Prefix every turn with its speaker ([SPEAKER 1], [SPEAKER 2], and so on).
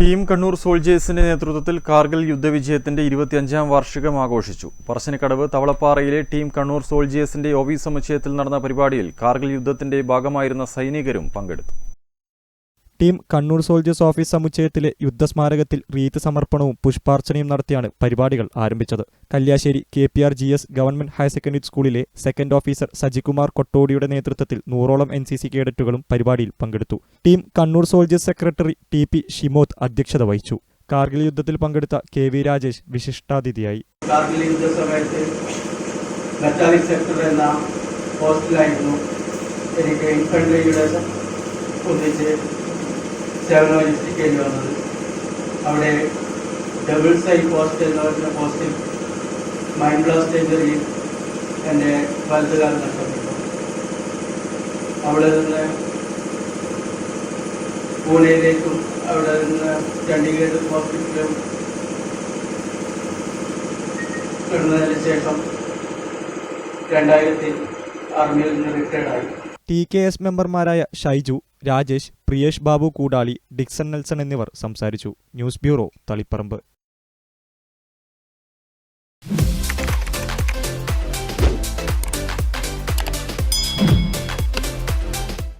[SPEAKER 1] Team Kannur സോൾജേഴ്സിന്റെ നേതൃത്വത്തിൽ കാർഗിൽ യുദ്ധവിജയത്തിന്റെ ഇരുപത്തിയഞ്ചാം വാർഷികം ആഘോഷിച്ചു. പറശ്ശിനിക്കടവ് തവളപ്പാറയിലെ ടീം കണ്ണൂർ സോൾജേഴ്സിന്റെ ഓഫീസ് സമുച്ചയത്തിൽ നടന്ന പരിപാടിയിൽ കാർഗിൽ യുദ്ധത്തിന്റെ ഭാഗമായിരുന്ന സൈനികരും പങ്കെടുത്തു.
[SPEAKER 2] ടീം കണ്ണൂർ സോൾജേഴ്സ് ഓഫീസ് സമുച്ചയത്തിലെ യുദ്ധസ്മാരകത്തിൽ റീത്ത് സമർപ്പണവും പുഷ്പാർച്ചനയും നടത്തിയാണ് പരിപാടികൾ ആരംഭിച്ചത്. Kalliasseri K P R G S government higher secondary സ്കൂളിലെ സെക്കൻഡ് ഓഫീസർ സജികുമാർ കൊട്ടോടിയുടെ നേതൃത്വത്തിൽ നൂറോളം എൻ സി സി കേഡറ്റുകളും പരിപാടിയിൽ പങ്കെടുത്തു. Team Kannur soldiers secretary T P Shimoth അധ്യക്ഷത വഹിച്ചു. കാർഗിൽ യുദ്ധത്തിൽ പങ്കെടുത്ത കെ വി രാജേഷ് വിശിഷ്ടാതിഥിയായി.
[SPEAKER 3] കാർഗിൽ സെക്ടർ എന്ന എനിക്ക് ഇൻഫൻട്രിയുടെ ഒന്നിച്ച് സേവനമനുഷ്ഠിക്കേണ്ടി വന്നത്. അവിടെ ഡബിൾ സൈ പോസ്റ്റ് എന്ന് പറയുന്ന പോസ്റ്റിൽ മൈൻഡ് ബ്ലാസ്റ്റ് ഇഞ്ചറിയിൽ എന്റെ വലതുകാലം നഷ്ടപ്പെട്ടു അവിടെ നിന്ന് പൂനെയിലേക്കും അവിടെ നിന്ന് ചണ്ഡീഗഡ് ഹോസ്പിറ്റലും കിടന്നതിന് ശേഷം രണ്ടായിരത്തിൽ ആർമിയിൽ നിന്ന് റിട്ടയർഡായി
[SPEAKER 2] ടി കെ എസ് മെമ്പർമാരായ ഷൈജു രാജേഷ് പ്രിയേഷ് ബാബു കൂടാളി ഡിക്സൺ നെൽസൺ എന്നിവർ സംസാരിച്ചു. News bureau Taliparamba.